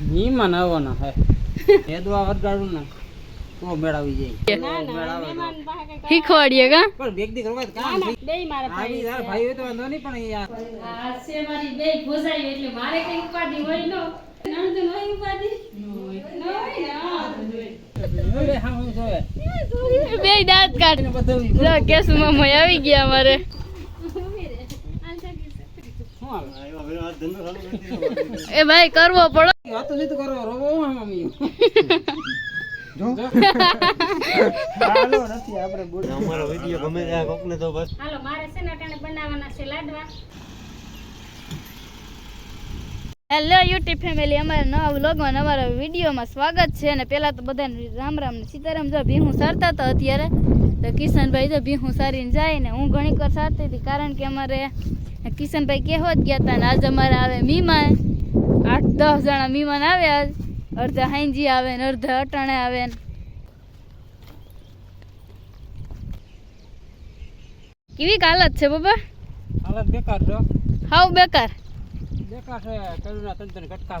મહેમાન આવવાના હે. હેદવા વરગાડું ને તો મેળાવી જાય. ના ના મહેમાન પાસે કઈ કામ- શીખવાડીએ કા? પણ દી કરવા કામ ના, મારા આવી ભાઈ તારા ભાઈ હોય તો વાંધો નહીં પણ આ- છે મારી બે ભોજાઈ એટલે મારે કઈ ઉપાધિ હોય નો. નણંદ નો હોય ઉપાધિ? નો હોય ને, હા. ઓલે હા હું જોવે. બે દાંત કાઢ. કેસુ આવી ગયા આવે એ ભાઈ કરવો પડો. વાતો નહીં તો કરો રોવો મમ્મી. હાલો નથી આપણે બોલ અમારો વીડિયો ગમે ત્યાં કોકને તો બસ. હાલો મારે છે ને અટાણે બનાવવાના છે લાડવા. હેલો યુટ્યુબ ફેમિલી અમારા નવા વ્લોગમાં અમારા વિડીયોમાં સ્વાગત છે અને પહેલાં તો બધાને રામ રામ ને સીતારામ. જો ભીહું સારતા હતા અત્યારે તો કિશનભાઈ જો ભીહું સારીને જાય ને હું ઘણી વાર સારતી હતી કારણ કે અમારે કિશનભાઈ કહેવા જ ગયા હતા ને આજ અમારે આવે આઠ દસ જણા મહેમાન આવ્યા આજ. અડધા હાંજી આવે ને અડધા અટાણે આવે ને. કેવી હાલત છે બાબા? હાલત બેકાર છો હાવ બેકાર. બેકાર છે કરુણા તંત્ર કટકા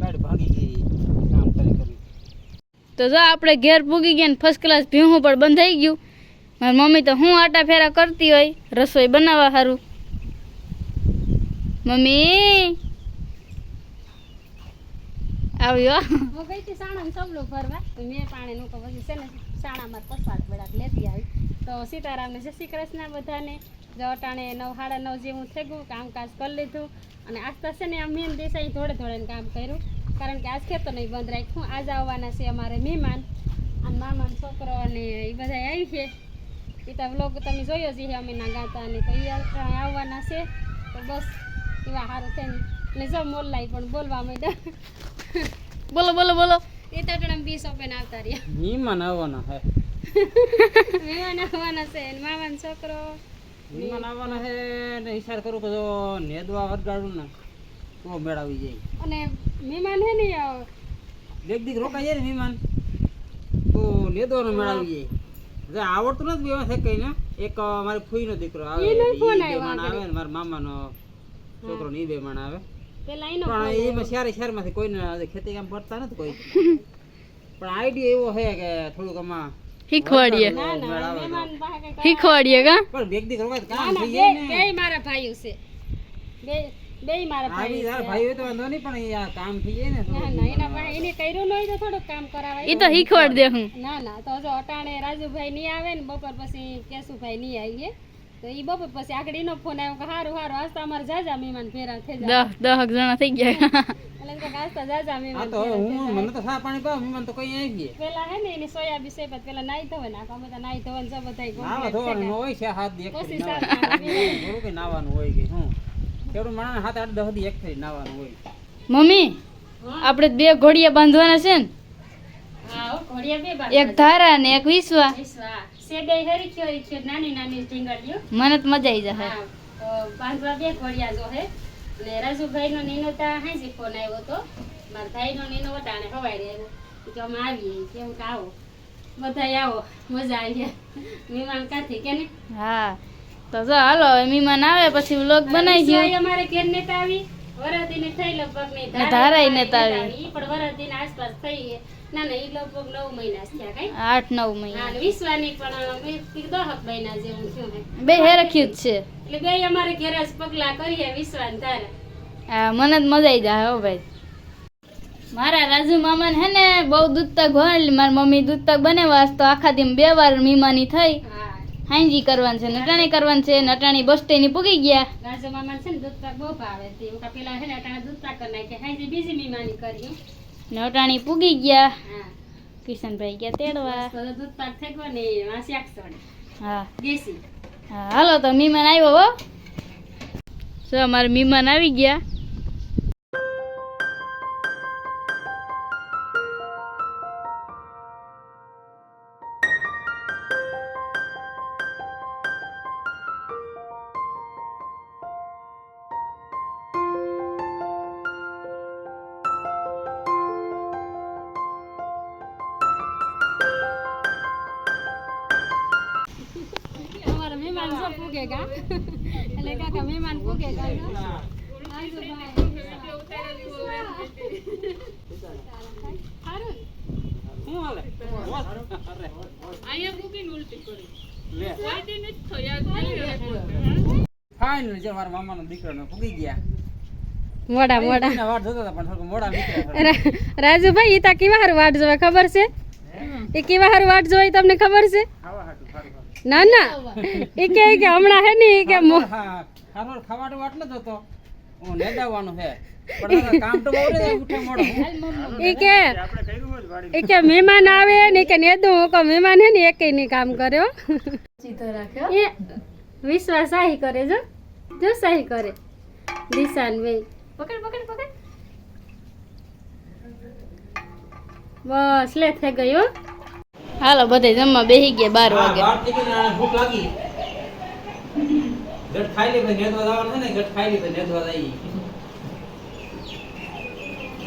ગાડી ભાગી ગઈ કામ કરી કરી. તો જો આપણે ઘેર પૂગી ગયા ને ફર્સ્ટ ક્લાસ ભીહું પણ બંધાઈ ગયું. મારી મમ્મી તો હું આટા ફેરા કરતી હોય રસોઈ બનાવવા સારું મમ્મી આવ્યો? હું ગઈ હતી સાણામાં સબલો ભરવા મેં પાણી નું પછી છે ને, સાણામાં પસાર બળાક લેતી આવી. તો સીતારામને, જય શ્રી કૃષ્ણ બધાને, જો અટાણે નવ, સાડા નવ જેવું થઈ ગયું, કામકાજ કરી લીધું. અને આસ્તા છે ને, આ મેન દેસાઈ ધોળે ધોળે કામ કર્યું. કારણ કે આજ ખેતર નહીં બંધ રાખ્યું. આજ આવવાના છે અમારે મહેમાન. અને મામાનો છોકરો અને એ બધા આવી છે. એ તો વ્લોગ તમે જોયો છે અમે ના ગાતા. અને તો એ આવવાના છે. તો બસ, એવા સારું થઈને. ને જો મોલ્લાઈ પણ બોલવા માંડ્યા. બોલો બોલો બોલો. એ તો અટાણે બીસ ઓપન આવતા રહ્યા. મહેમાન આવવાના હે. મહેમાન આવવાના છે મામાનો છોકરો. મહેમાન આવવાના છે ને ઈશાર કરું કે જો નેદવા વરગાડું ને તો મેળાવી જાય. અને મહેમાન હે ને દેખ દેખ રોકાઈ જાય ને મહેમાન તો નેદવાનો મેળાવી જાય. જે આવડતું નથી બેવા છે કઈ ને. એક મારી ફૂઈનો દીકરો આવે બે. આવે ને મારા મામાનો છોકરો ની બે માણ આવે. પેલા એનો પણ એમાં શહેરી શહેરમાંથી કોઈને ખેતી કામ કરતા નથી કોઈ. પણ આઈડિયા એવો છે કે થોડુંક આમાં શીખવાડીએ. શીખવાડીએ કા? પણ કામ થઈ બે જાય ને. બેય મારા ભાઈઓ છે. બે બેય મારા આવી ભાઈઓ ભાઈ તો વાંધો નહીં પણ આ કામ થઈ જાય ને ના ના એના એને કર્યું ન હોય તો કામ કરાવાય. એ તો શીખવાડ દે હું. ના ના તો જો અટાણે રાજુભાઈ નહીં આવે ને બપોર પછી કેશુભાઈ નહીં આવીએ. તો એ બપોર પછી આગળ એનો ફોન આવ્યો કે સારું સારું આજ તો અમારે જાજા મહેમાન ફેરા થઈ જાય દસ દસ જણા થઈ ગયા. એટલે કે આજ તો જાજા મહેમાન તો હું મને તો સા પાણી પાવ મહેમાન તો કઈ આવી ગયા. પેલા હે ને એની સોયાબી છે પછી પેલા નાઈ ધોવે નાખો અમે તો નાઈ ધોવે ને જો બધાય નાવા ધોવાનું હોય છે હાથ દી એક પછી. થોડું કઈ નાવાનું હોય કે હું કેવડું માણસ હાથ આઠ દસ દી એક થઈ નાવાનું હોય. મમ્મી આપણે બે ઘોડિયા બાંધવાના છે ને? હા હો, ઘોડિયા બે બાર એક ધારા ને એક વિશ્વા. વિશ્વા. સેડે હરીખ્યો છે નાની નાની ઢીંગળીઓ મને તો મજા આવી જશે. હા બાંધવા બે ઘોડિયા જો હે. અને રાજુભાઈ નો નીનો તા હાજી ફોન આવ્યો તો. મારા ભાઈ નો નીનો વટાણે હવાઈ આવ્યો તો અમે આવીએ કેમ કે આવો. બધા આવો. મજા આવી મહેમાન કાથી કે ને? હા તો જો હાલો મહેમાન આવે પછી વ્લોગ બનાવી દઉં અમારે ઘેર નેતા આવી. વરાતીને થઈ લગભગની ને ધારાઈ નેતા આવી. પણ પણ વરાતીને આસપાસ થઈ. ના ના ઈ લગભગ નવ મહિના થયા કઈ. આઠ નવ મહિના. વિશ્વાની પણ દહક મહિના જેવું થયું બે હેરખ્યું જ છે. એટલે બે અમારે ઘેર જ પગલા કરીએ વિશ્વાન તારા. હા મને જ મજા આવી જાય હો ભાઈ. મારા રાજુ મામાને હે ને બહુ દૂધ તક હોય મારી મમ્મી દૂધ તક બનાવવા તો આખા દી બે વાર મીમાની થઈ. હાંજી કરવાની છે નટાણી કરવાની છે નટાણી બસ સ્ટેન્ડ પૂગી ગયા. રાજુ મામા છે ને દૂધ તક બહુ ભાવે તે પેલા હે ને અટાણે દૂધ તક કરી નાખે. હાંજી બીજી મીમાની કર્યું નટાણી પૂગી ગયા. કિશનભાઈ ગયા તેડવા. દૂધ પાક થઈ ને વાસી આખસો હા. દેશી. હા હાલો તો મહેમાન આવ્યો હો. સો અમારા મહેમાન આવી ગયા. ફૂગેગા એટલે કાકા મહેમાન ફૂગેગા ફાઇનલ જો મારા મામાનો દીકરાનો ફૂગી ગયા. મોડા મોડા. રાજુભાઈ ઈ તા કેવા હાર વાટ જોવે ખબર છે? એ કેવા હાર વાટ જોવે તમને ખબર છે? ના ના. એ કે ઈ કે હમણાં હે ને કે મો- હા ખાવાનું ખાવાનું વાટ નતો તો હું નેદાવાનું છે પણ હવે કામ તો બહુ રે ઉઠે મોડો. ઈ કે ઈ કે મહેમાન આવે ને કે નેદું હું કહું મહેમાન હે ને એકેય નહીં કામ કર્યો. વિશ્વાસ સાહી કરે જો. જો સાહી કરે. દિશાન બે. પકડ પકડ પકડ. બસ લે થઈ ગયો હાલો બધે જમવા બેસી ગયા બાર વાગે. ને ભૂખ લાગી. ગટ ખાઈ લે નેદવા જવાનું ને ગટ ખાઈ લે પછી નેદવા જઈએ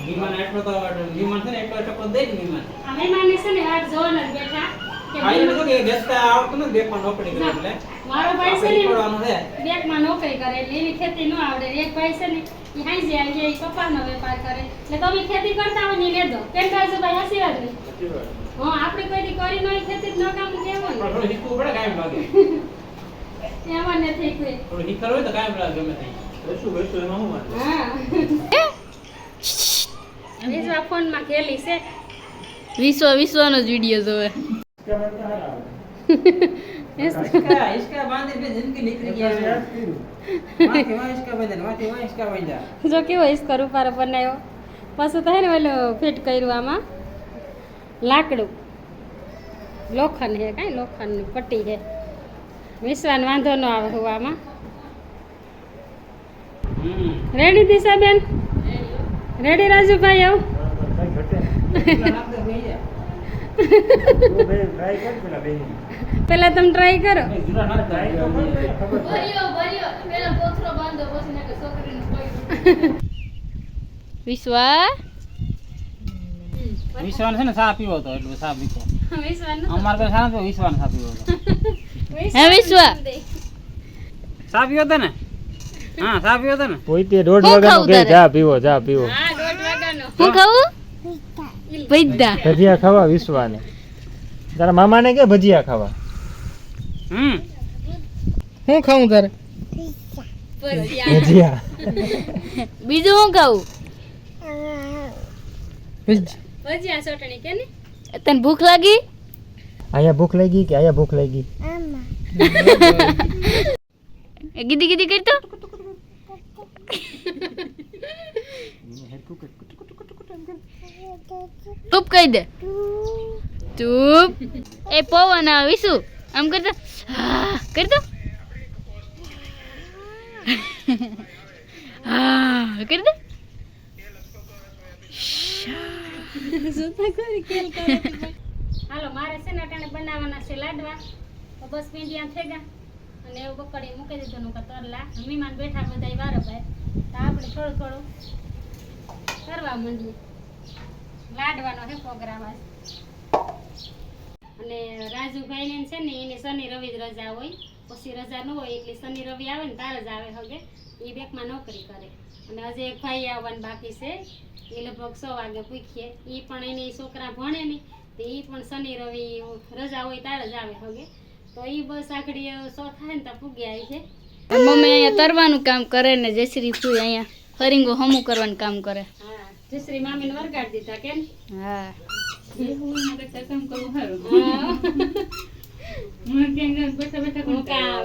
વિમાન એટલો તો વિમાન છે ને એટલો ટકો દે ને વિમાન. આ મહેમાન છે ને આજ જોવાના જ બેઠા. ખાઈ લે કે બેસતા આવડતું નથી બે પણ નોકરી કરે એટલે. મારો ભાઈ છે ને બેકમાં નોકરી કરે એટલે એની ખેતી ન આવડે. એક ભાઈ છે ને એ હાંજે આવી જાય ઈ કપાસનો વેપાર કરે. એટલે તમે ખેતી કરતા હોય ને લેજો. કેમ કાજુ ભાઈ હસી વાત ને હા આપણે કોઈ કરી નઈ છે તે ન કામ જેવો ને થોડું હીકવું પડે કાયમ લાગે. એમાં ન થઈ કોઈ. થોડું હીકર હોય તો કાયમ લાગે ગમે તે શું બેસું એમાં હું માનું હા. એ ફોનમાં ખેલી છે. વિશ્વ વિશ્વનો જ વીડિયો જોવે જો કેવો ઇસકા રૂપારો બનાવ્યો. પાછું થાય ને ઓલું ફિટ કર્યું આમાં. લાકડું. લોખંડ છે કાંઈ? લોખંડની પટ્ટી છે વિશ્વાન વાંધો ન આવે હોવામાં. રેડી દિશાબેન? રેડી રાજુભાઈ આવું? પેલા તમે ટ્રાય કરો. વિશ્વા? વિશ્વાન છે ને સા પીવો તો એટલું સા પીતો. અમારે અમાર તો સા તો વિશ્વાન સા પીવો તો. હે વિશ્વા. સા પીવો તો ને? હા સા પીવો તો ને? પોઈતે દોઢ હું વાગ્યાનું કે જા પીવો જા પીવો. હા દોઢ વાગ્યાનો. હું ખાવું ભજીયા. ભજીયા. ખાવા વિશ્વાને. તારા મામાને કે ભજીયા ખાવા? હમ. હું ખાઉં તારે? ભજીયા. બીજું હું ખાવું ભજીયા સોટણી કે ને તને ભૂખ લાગી? આયા ભૂખ લાગી કે આયા ભૂખ લાગી? એ ગીધી ગીદી કરતો ટૂપ કહી દે. ટૂપ એ પવન આવીશું. વિશુ આમ કરતો હા કરતો હા કરી દે હાલો, મારે છે ને અટાણે બનાવવાના છે લાડવા. તો બસ પીંડિયા થેગા અને એવું બકડી મૂકી દીધું નું તરલા મહેમાન બેઠા બધા વારો ભાઈ તો આપણે થોડું થોડું કરવા માંડીએ. લાડવાનો છે પ્રોગ્રામ આજ. અને રાજુભાઈ ને છે ને એની શનિ રવિ રજા હોય. પછી રજા ન હોય એટલે શનિ રવિ આવે ને તાર જ આવે હવે. એ બેંકમાં નોકરી કરે. અને હજી એક ભાઈ આવવાનું બાકી છે. એ લગભગ સો વાગે પૂછીએ. એ પણ એની છોકરા ભણે નહીં તો એ પણ શનિ રવિ રજા હોય તાર જ આવે હવે. તો એ બસ આખડી સો થાય ને તો પૂગી આવી છે મમ્મી અહીંયા તરવાનું કામ કરે ને જયશ્રી ફૂઈ અહીંયા ફરિંગો હમું કરવાનું કામ કરે. હા જયશ્રી મામીને વરગાડી દીધા કેમ? હા. હું કા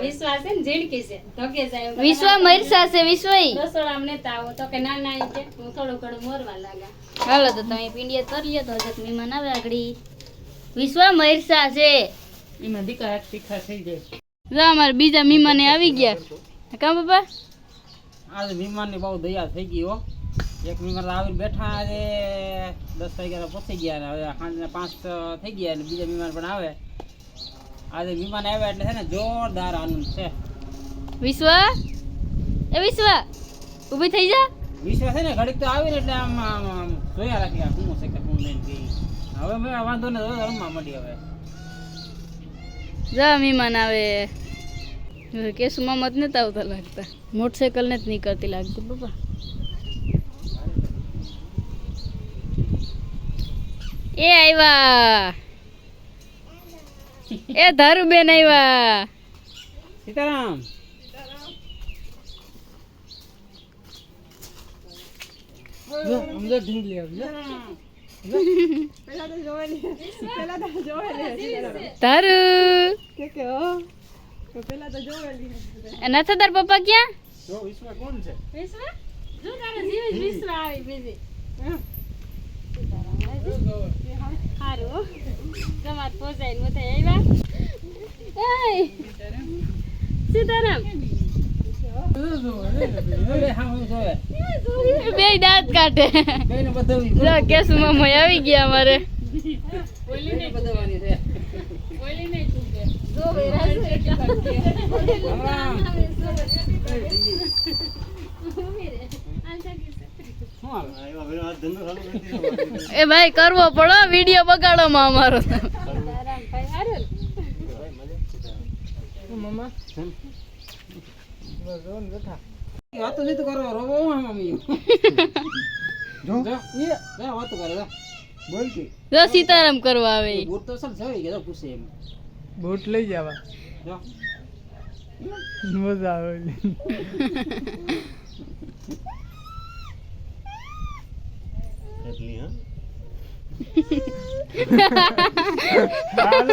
વિશ્વાસ છે ને ઝીણકી છે. જાય વિશ્વા મરસા તો કે ના ના કે. હું થોડું ઘણું મોરવા લાગા. હાલો તો તમે પીંડિયા તરી તો હજક મહેમાન આવે આગળ. વિશ્વા મરસા છે. એમાં દીકરા તીખા થઈ જાય. જો અમારે બીજા મહેમાને આવી ગયા. કા બાપા આજે મહેમાનની બહુ દયા થઈ ગઈ હો. એક મહેમાન આવીને બેઠા આજે દસ વાગ્યા પહોંચી ગયા ને. હવે સાંજના પાંચ થઈ ગયા ને. બીજા મહેમાન પણ આવે. આજે વિમાન આવ્યા એટલે છે ને જોરદાર આનંદ છે. વિશ્વ? એ વિશ્વ ઊભી થઈ જા. વિશ્વાસ છે ને ઘડીક તો આવીને એટલે આમ આમ આમ જોયા રાખી આ શું છે કે શું લઈને ગઈ હવે મેં વાંધો ને રમવા મળી હવે. જા વિમાન આવે. કેસમાં મત નતા આવતા લાગતા. મોટરસાયકલ ને જ નીકળતી લાગતી બાપા એ આવ્યા એ ધારુબેન આવ્યા સીતારામ. તાર પપ્પા ક્યાં? વિશ્વ જો તારો જીવ વિશ્વ આવી બીજી. સારું તમાર તમારે પહોંચાઈને આવ્યા. એય, સીતારામ. હવે હા હું જોવે બે દાંત કાઢે. જો કેસુ મામો આવી ગયા અમારે. જો વેરાય છે એટલા રામ. ઊભી રહે. આમ થાકી છે. શું હાલ એ ભાઈ કરવો પડો વીડિયો બગાડો માં અમારો. વાતો નહીં તો કરો રોવો મમ્મી જો એ વાતો કરે બોલ કે જો સીતારામ કરવા આવે. બૂટ તો સર જવી કે પૂછે એમ બૂટ લઈ જવા. જો મજા આવે.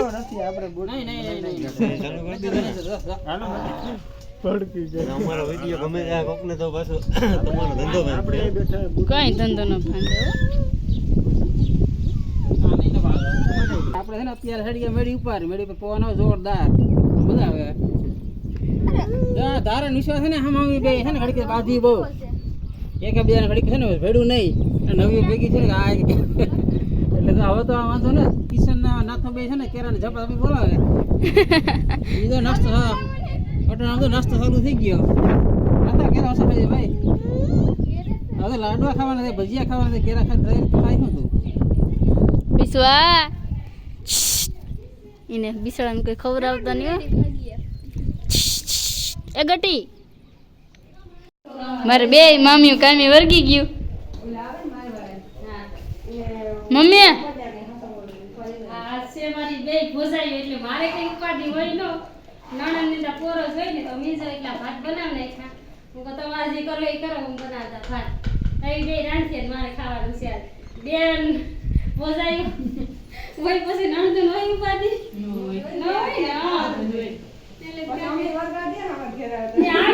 નહીં નહીં નહીં નહીં જો, જો. પડકી જાય. અમારો વીડિયો ગમે ત્યાં કોકને તો પાછો તમારો ધંધો આપણે કઈ ધંધો ન ફાંદે હો. ભાગો. આપણે છે ને અત્યારે હેડી મેળી ઉપર મેળી પર પવન જોરદાર. મજા આવે. ધારે નિશ્વાસ છે ને હમ આવી ગઈ છે ને ઘડીક બાધી બહુ. એક બીજાને ઘડીક છે ને ભેડું નહીં. નવી ભેગી છે ને કે આ એટલે તો હવે તો આ વાંધો ને કિશન ના નાથો બે છે ને કેરાને ઝપડા બી બોલાવે. બીજો નાસ્તો અટણ આમ તો નાસ્તો ચાલુ થઈ ગયો. નાતા કેરા ઓછા ખાઈ ભાઈ? હવે લાડવા ખાવાના છે ભજીયા ખાવાના છે કેરા ખાઈ ખાઈ શું તું? વિશ્વા એને બિસાડાને કોઈ ખવડાવતા નહીં એ ગટી. મારે બે મામી કામી વર્ગી ગયું. મમ્મી? આ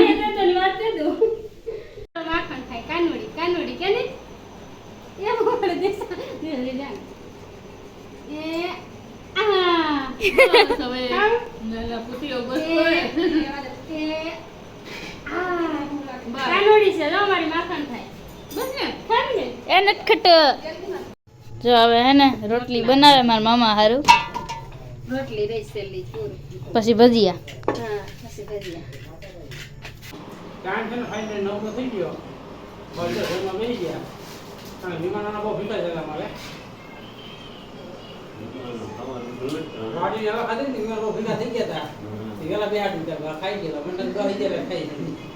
એ નટખટ જો હવે હે ને રોટલી બનાવે મારા મામા હારું. રોટલી રહી સેલી પછી ભજીયા. હા પછી ભજીયા. થઈ ગયો. બસ જો ઘરમાં બેસી ગયા. અને વિમાનોના બહુ ભીતા જગા અમારે ખાધી ને બહુ થઈ ગયા હતા વેલા બે આઠ ખાઈ ગયા તો દસ અગિયાર ખાઈ